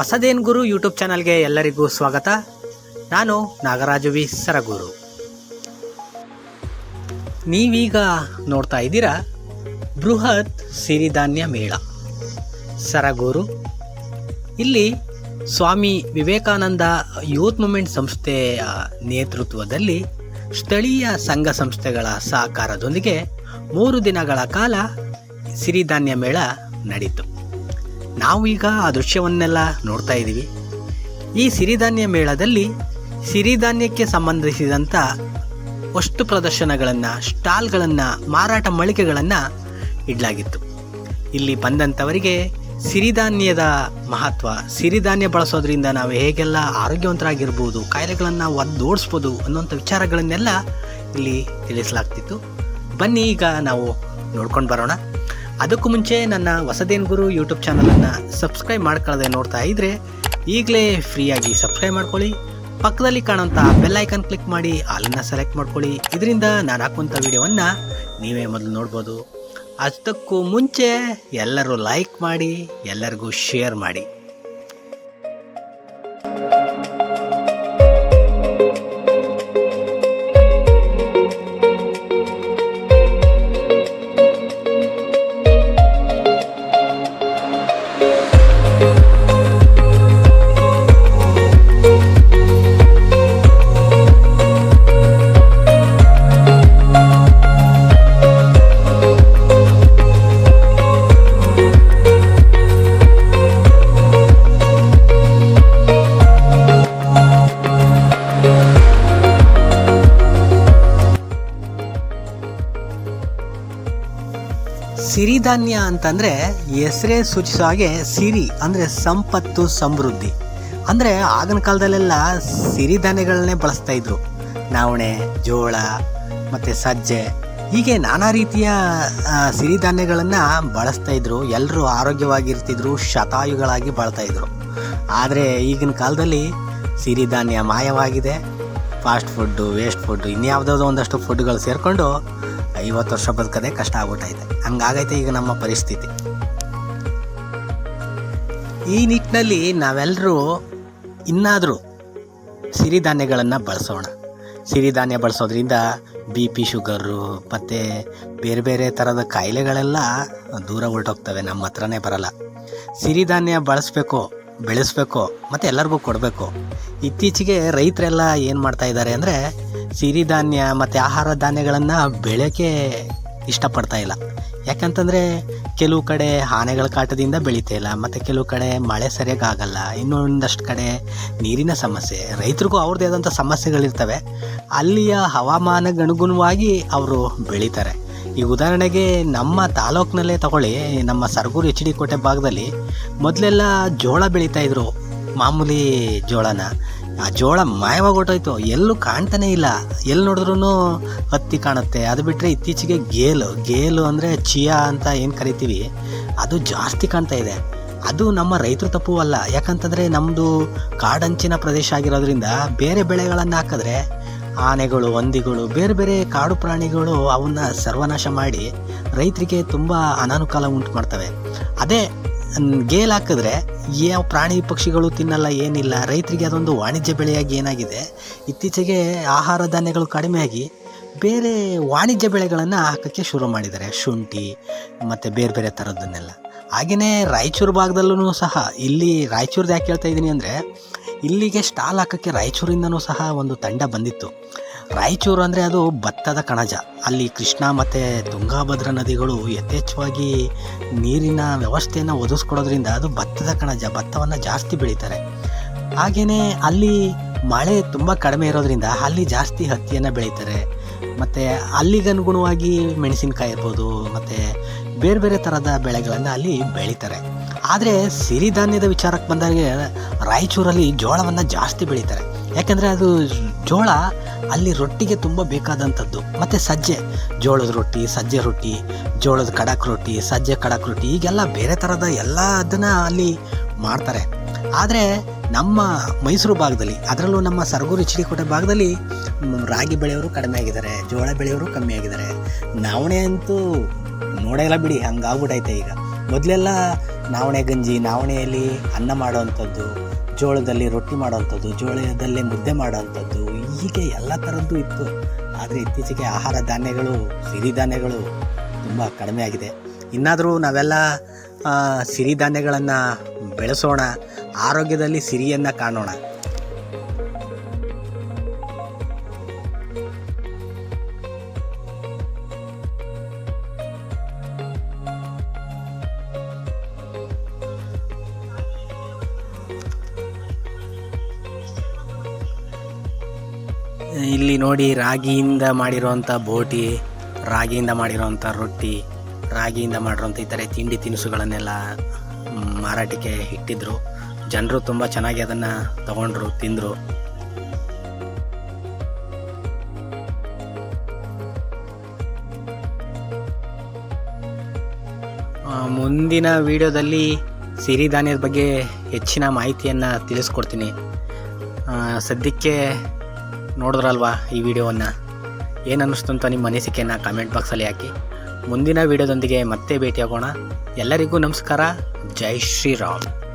ಹೊಸದೇನ್ ಗುರು YouTube ಚಾನಲ್ಗೆ ಎಲ್ಲರಿಗೂ ಸ್ವಾಗತ. ನಾನು ನಾಗರಾಜು ವಿ ಸರಗೂರು. ನೀವೀಗ ನೋಡ್ತಾ ಇದ್ದೀರಾ ಬೃಹತ್ ಸಿರಿಧಾನ್ಯ ಮೇಳ. ಸರಗೂರು. ಇಲ್ಲಿ ಸ್ವಾಮಿ ವಿವೇಕಾನಂದ ಯೂತ್ ಮೂಮೆಂಟ್ ಸಂಸ್ಥೆಯ ನೇತೃತ್ವದಲ್ಲಿ ಸ್ಥಳೀಯ ಸಂಘ ಸಂಸ್ಥೆಗಳ ಸಹಕಾರದೊಂದಿಗೆ ಮೂರು ದಿನಗಳ ಕಾಲ ಸಿರಿಧಾನ್ಯ ಮೇಳ ನಡೀತು. ನಾವು ಈಗ ಆ ದೃಶ್ಯವನ್ನೆಲ್ಲ ನೋಡ್ತಾ ಇದ್ದೀವಿ. ಈ ಸಿರಿಧಾನ್ಯ ಮೇಳದಲ್ಲಿ ಸಿರಿಧಾನ್ಯಕ್ಕೆ ಸಂಬಂಧಿಸಿದಂಥ ವಸ್ತು ಪ್ರದರ್ಶನಗಳನ್ನು, ಸ್ಟಾಲ್ಗಳನ್ನು, ಮಾರಾಟ ಮಳಿಗೆಗಳನ್ನು ಇಡಲಾಗಿತ್ತು. ಇಲ್ಲಿ ಬಂದಂಥವರಿಗೆ ಸಿರಿಧಾನ್ಯದ ಮಹತ್ವ, ಸಿರಿಧಾನ್ಯ ಬಳಸೋದ್ರಿಂದ ನಾವು ಹೇಗೆಲ್ಲ ಆರೋಗ್ಯವಂತರಾಗಿರ್ಬೋದು, ಕಾಯಿಲೆಗಳನ್ನು ಒದ್ದೋಡಿಸ್ಬೋದು ಅನ್ನುವಂಥ ವಿಚಾರಗಳನ್ನೆಲ್ಲ ಇಲ್ಲಿ ತಿಳಿಸಲಾಗ್ತಿತ್ತು. ಬನ್ನಿ ಈಗ ನಾವು ನೋಡ್ಕೊಂಡು ಬರೋಣ. ಅದಕ್ಕೂ ಮುಂಚೆ ನನ್ನ ಹೊಸದೇನ್ ಗುರು ಯೂಟ್ಯೂಬ್ ಚಾನಲನ್ನು ಸಬ್ಸ್ಕ್ರೈಬ್ ಮಾಡ್ಕೊಳ್ಳದೆ ನೋಡ್ತಾ ಇದ್ದರೆ ಈಗಲೇ ಫ್ರೀಯಾಗಿ ಸಬ್ಸ್ಕ್ರೈಬ್ ಮಾಡ್ಕೊಳ್ಳಿ. ಪಕ್ಕದಲ್ಲಿ ಕಾಣೋಂಥ ಬೆಲ್ ಐಕನ್ ಕ್ಲಿಕ್ ಮಾಡಿ ಅಲ್ಲಿನ ಸೆಲೆಕ್ಟ್ ಮಾಡ್ಕೊಳ್ಳಿ. ಇದರಿಂದ ನಾನು ಹಾಕುವಂಥ ವಿಡಿಯೋವನ್ನು ನೀವೇ ಮೊದಲು ನೋಡ್ಬೋದು. ಅದಕ್ಕೂ ಮುಂಚೆ ಎಲ್ಲರೂ ಲೈಕ್ ಮಾಡಿ, ಎಲ್ಲರಿಗೂ ಶೇರ್ ಮಾಡಿ. ಸಿರಿಧಾನ್ಯ ಅಂತಂದರೆ ಹೆಸರೇ ಸೂಚಿಸೋ ಹಾಗೆ ಸಿರಿ, ಅಂದರೆ ಸಂಪತ್ತು, ಸಮೃದ್ಧಿ. ಅಂದರೆ ಆಗಿನ ಕಾಲದಲ್ಲೆಲ್ಲ ಸಿರಿಧಾನ್ಯಗಳನ್ನೇ ಬಳಸ್ತಾ ಇದ್ರು. ನವಣೆ, ಜೋಳ, ಮತ್ತು ಸಜ್ಜೆ. ಹೀಗೆ ನಾನಾ ರೀತಿಯ ಸಿರಿಧಾನ್ಯಗಳನ್ನು ಬಳಸ್ತಾ ಇದ್ರು. ಎಲ್ಲರೂ ಆರೋಗ್ಯವಾಗಿರ್ತಿದ್ರು, ಶತಾಯುಗಳಾಗಿ ಬಳಸ್ತಾ ಇದ್ರು. ಆದರೆ ಈಗಿನ ಕಾಲದಲ್ಲಿ ಸಿರಿಧಾನ್ಯ ಮಾಯವಾಗಿದೆ. ಫಾಸ್ಟ್ ಫುಡ್ಡು ವೇಸ್ಟ್ ಫುಡ್ಡು ಇನ್ಯಾವುದಾದ್ರು ಒಂದಷ್ಟು ಫುಡ್ಗಳು ಸೇರಿಕೊಂಡು ಐವತ್ತು ವರ್ಷ ಬದುಕೋದೇ ಕಷ್ಟ ಆಗ್ಬಿಟ್ಟೈತೆ. ಹಂಗಾಗೈತೆ ಈಗ ನಮ್ಮ ಪರಿಸ್ಥಿತಿ. ಈ ನಿಟ್ಟಿನಲ್ಲಿ ನಾವೆಲ್ಲರೂ ಇನ್ನಾದರೂ ಸಿರಿಧಾನ್ಯಗಳನ್ನು ಬಳಸೋಣ. ಸಿರಿಧಾನ್ಯ ಬಳಸೋದ್ರಿಂದ ಬಿ ಪಿ ಶುಗರು ಮತ್ತು ಬೇರೆ ಬೇರೆ ಥರದ ಕಾಯಿಲೆಗಳೆಲ್ಲ ದೂರ ಹೊರಟೋಗ್ತವೆ ನಮ್ಮ ಹತ್ರನೇ ಬರಲ್ಲ. ಸಿರಿಧಾನ್ಯ ಬಳಸಬೇಕು, ಬೆಳೆಸ್ಬೇಕು ಮತ್ತು ಎಲ್ಲರಿಗೂ ಕೊಡಬೇಕು. ಇತ್ತೀಚೆಗೆ ರೈತರೆಲ್ಲ ಏನು ಮಾಡ್ತಾಯಿದ್ದಾರೆ ಅಂದರೆ ಸಿರಿಧಾನ್ಯ ಮತ್ತು ಆಹಾರ ಧಾನ್ಯಗಳನ್ನು ಬೆಳೆಯೋಕ್ಕೆ ಇಷ್ಟಪಡ್ತಾ ಇಲ್ಲ. ಯಾಕಂತಂದರೆ ಕೆಲವು ಕಡೆ ಆನೆಗಳ ಕಾಟದಿಂದ ಬೆಳೀತಾ ಇಲ್ಲ, ಮತ್ತು ಕೆಲವು ಕಡೆ ಮಳೆ ಸರಿಯಾಗಿ ಆಗಲ್ಲ, ಇನ್ನೊಂದಷ್ಟು ಕಡೆ ನೀರಿನ ಸಮಸ್ಯೆ. ರೈತರಿಗೂ ಅವ್ರದ್ದೇ ಆದಂಥ ಸಮಸ್ಯೆಗಳಿರ್ತವೆ. ಅಲ್ಲಿಯ ಹವಾಮಾನಗನುಗುಣವಾಗಿ ಅವರು ಬೆಳೀತಾರೆ. ಈ ಉದಾಹರಣೆಗೆ ನಮ್ಮ ತಾಲೂಕಿನಲ್ಲೇ ತಗೊಳ್ಳಿ, ನಮ್ಮ ಸರ್ಗೂರು ಎಚ್ ಡಿ ಕೋಟೆ ಭಾಗದಲ್ಲಿ ಮೊದಲೆಲ್ಲ ಜೋಳ ಬೆಳೀತಾ ಇದ್ರು, ಮಾಮೂಲಿ ಜೋಳನ. ಆ ಜೋಳ ಮಾಯವಾಗಿ ಹೊರ್ಟೋಯ್ತು. ಎಲ್ಲೂ ಕಾಣ್ತಾನೆ ಇಲ್ಲ. ಎಲ್ಲಿ ನೋಡಿದ್ರೂ ಹತ್ತಿ ಕಾಣುತ್ತೆ. ಅದು ಬಿಟ್ಟರೆ ಇತ್ತೀಚೆಗೆ ಗೇಲು. ಗೇಲು ಅಂದರೆ ಚಿಯಾ ಅಂತ ಏನು ಕರಿತೀವಿ? ಅದು ಜಾಸ್ತಿ ಕಾಣ್ತಾ ಇದೆ. ಅದು ನಮ್ಮ ರೈತರು ತಪ್ಪು ಅಲ್ಲ. ಯಾಕಂತಂದರೆ ನಮ್ಮದು ಕಾಡಂಚಿನ ಪ್ರದೇಶ ಆಗಿರೋದ್ರಿಂದ ಬೇರೆ ಬೆಳೆಗಳನ್ನು ಹಾಕಿದ್ರೆ ಆನೆಗಳು ಹಂದಿಗಳು ಬೇರೆ ಬೇರೆ ಕಾಡು ಪ್ರಾಣಿಗಳು ಅವನ್ನ ಸರ್ವನಾಶ ಮಾಡಿ ರೈತರಿಗೆ ತುಂಬ ಅನಾನುಕೂಲ ಉಂಟು ಮಾಡ್ತವೆ. ಅದೇ ಗೇಲ್ ಹಾಕಿದ್ರೆ ಯಾವ ಪ್ರಾಣಿ ಪಕ್ಷಿಗಳು ತಿನ್ನಲ್ಲ, ಏನಿಲ್ಲ. ರೈತರಿಗೆ ಅದೊಂದು ವಾಣಿಜ್ಯ ಬೆಳೆಯಾಗಿ ಏನಾಗಿದೆ? ಇತ್ತೀಚೆಗೆ ಆಹಾರ ಧಾನ್ಯಗಳು ಕಡಿಮೆಯಾಗಿ ಬೇರೆ ವಾಣಿಜ್ಯ ಬೆಳೆಗಳನ್ನು ಹಾಕೋಕ್ಕೆ ಶುರು ಮಾಡಿದ್ದಾರೆ. ಶುಂಠಿ ಮತ್ತು ಬೇರೆ ಬೇರೆ ಥರದ್ದನ್ನೆಲ್ಲ ಹಾಗೆಯೇ ರಾಯಚೂರು ಭಾಗದಲ್ಲೂ ಸಹ ಇಲ್ಲಿ ರಾಯಚೂರ್ದು ಯಾಕೆ ಹೇಳ್ತಾ ಇದ್ದೀನಿ ಅಂದರೆ ಇಲ್ಲಿಗೆ ಸ್ಟಾಲ್ ಹಾಕೋಕ್ಕೆ ರಾಯಚೂರಿಂದನೂ ಸಹ ಒಂದು ತಂಡ ಬಂದಿತ್ತು. ರಾಯಚೂರು ಅಂದರೆ ಅದು ಭತ್ತದ ಕಣಜ. ಅಲ್ಲಿ ಕೃಷ್ಣ ಮತ್ತು ತುಂಗಾಭದ್ರಾ ನದಿಗಳು ಯಥೇಚ್ಛವಾಗಿ ನೀರಿನ ವ್ಯವಸ್ಥೆಯನ್ನು ಒದಗಿಸ್ಕೊಡೋದ್ರಿಂದ ಅದು ಭತ್ತದ ಕಣಜ, ಭತ್ತವನ್ನು ಜಾಸ್ತಿ ಬೆಳೀತಾರೆ. ಹಾಗೆಯೇ ಅಲ್ಲಿ ಮಳೆ ತುಂಬ ಕಡಿಮೆ ಇರೋದ್ರಿಂದ ಅಲ್ಲಿ ಜಾಸ್ತಿ ಹತ್ತಿಯನ್ನು ಬೆಳೀತಾರೆ. ಮತ್ತು ಅಲ್ಲಿಗನುಗುಣವಾಗಿ ಮೆಣಸಿನ್ಕಾಯಿ ಇರ್ಬೋದು, ಮತ್ತು ಬೇರೆ ಬೇರೆ ಥರದ ಬೆಳೆಗಳನ್ನು ಅಲ್ಲಿ ಬೆಳೀತಾರೆ. ಆದರೆ ಸಿರಿಧಾನ್ಯದ ವಿಚಾರಕ್ಕೆ ಬಂದಾಗ ರಾಯಚೂರಲ್ಲಿ ಜೋಳವನ್ನು ಜಾಸ್ತಿ ಬೆಳೀತಾರೆ. ಯಾಕೆಂದರೆ ಅದು ಜೋಳ ಅಲ್ಲಿ ರೊಟ್ಟಿಗೆ ತುಂಬ ಬೇಕಾದಂಥದ್ದು. ಮತ್ತು ಸಜ್ಜೆ, ಜೋಳದ ರೊಟ್ಟಿ, ಸಜ್ಜೆ ರೊಟ್ಟಿ, ಜೋಳದ ಕಡಕ್ ರೊಟ್ಟಿ, ಸಜ್ಜೆ ಕಡಕ್ ರೊಟ್ಟಿ, ಈಗೆಲ್ಲ ಬೇರೆ ಥರದ ಎಲ್ಲ ಅದನ್ನು ಅಲ್ಲಿ ಮಾಡ್ತಾರೆ. ಆದರೆ ನಮ್ಮ ಮೈಸೂರು ಭಾಗದಲ್ಲಿ, ಅದರಲ್ಲೂ ನಮ್ಮ ಸರಗೂರು ಚಿಡಿಕೋಟೆ ಭಾಗದಲ್ಲಿ ರಾಗಿ ಬೆಳೆಯೋರು ಕಡಿಮೆ ಆಗಿದ್ದಾರೆ, ಜೋಳ ಬೆಳೆಯೋರು ಕಮ್ಮಿ ಆಗಿದ್ದಾರೆ. ನಾವಣೆ ಅಂತೂ ನೋಡೇ ಇಲ್ಲ ಬಿಡಿ ಹಂಗಾಗ್ಬಿಟ್ಟೈತೆ ಈಗ. ಮೊದಲೆಲ್ಲ ನಾವಣೆ ಗಂಜಿ, ನಾವಣೆಯಲ್ಲಿ ಅನ್ನ ಮಾಡೋವಂಥದ್ದು ಜೋಳದಲ್ಲಿ ರೊಟ್ಟಿ ಮಾಡೋವಂಥದ್ದು, ಜೋಳದಲ್ಲಿ ಮುದ್ದೆ ಮಾಡೋವಂಥದ್ದು, ಹೀಗೆ ಎಲ್ಲ ಥರದ್ದು ಇತ್ತು. ಆದರೆ ಇತ್ತೀಚೆಗೆ ಆಹಾರ ಧಾನ್ಯಗಳು ಸಿರಿಧಾನ್ಯಗಳು ತುಂಬ ಕಡಿಮೆ ಆಗಿದೆ. ಇನ್ನಾದರೂ ನಾವೆಲ್ಲ ಸಿರಿಧಾನ್ಯಗಳನ್ನು ಬೆಳೆಸೋಣ, ಆರೋಗ್ಯದಲ್ಲಿ ಸಿರಿಯನ್ನು ಕಾಣೋಣ. ಇಲ್ಲಿ ನೋಡಿ ರಾಗಿಯಿಂದ ಮಾಡಿರುವಂಥ ಬೋಟಿ, ರಾಗಿಯಿಂದ ಮಾಡಿರುವಂಥ ರೊಟ್ಟಿ, ರಾಗಿಯಿಂದ ಮಾಡಿರುವಂಥ ಇತರೆ ತಿಂಡಿ ತಿನಿಸುಗಳನ್ನೆಲ್ಲ ಮಾರಾಟಕ್ಕೆ ಇಟ್ಟಿದ್ದರು ಜನರು ತುಂಬ ಚೆನ್ನಾಗಿ ಅದನ್ನು ತಗೊಂಡ್ರು, ತಿಂದರು. ಮುಂದಿನ ವಿಡಿಯೋದಲ್ಲಿ ಸಿರಿಧಾನ್ಯದ ಬಗ್ಗೆ ಹೆಚ್ಚಿನ ಮಾಹಿತಿಯನ್ನು ತಿಳಿಸ್ಕೊಡ್ತೀನಿ. ಸದ್ಯಕ್ಕೆ ನೋಡಿದ್ರಲ್ವಾ ಈ ವಿಡಿಯೋವನ್ನು? ಏನು ಅನ್ನಿಸ್ತು ಅಂತ ನಿಮ್ಮ ಅನಿಸಿಕೆಯನ್ನು ಕಾಮೆಂಟ್ ಬಾಕ್ಸಲ್ಲಿ ಹಾಕಿ. ಮುಂದಿನ ವಿಡಿಯೋದೊಂದಿಗೆ ಮತ್ತೆ ಭೇಟಿಯಾಗೋಣ. ಎಲ್ಲರಿಗೂ ನಮಸ್ಕಾರ. ಜೈ ಶ್ರೀರಾಮ್.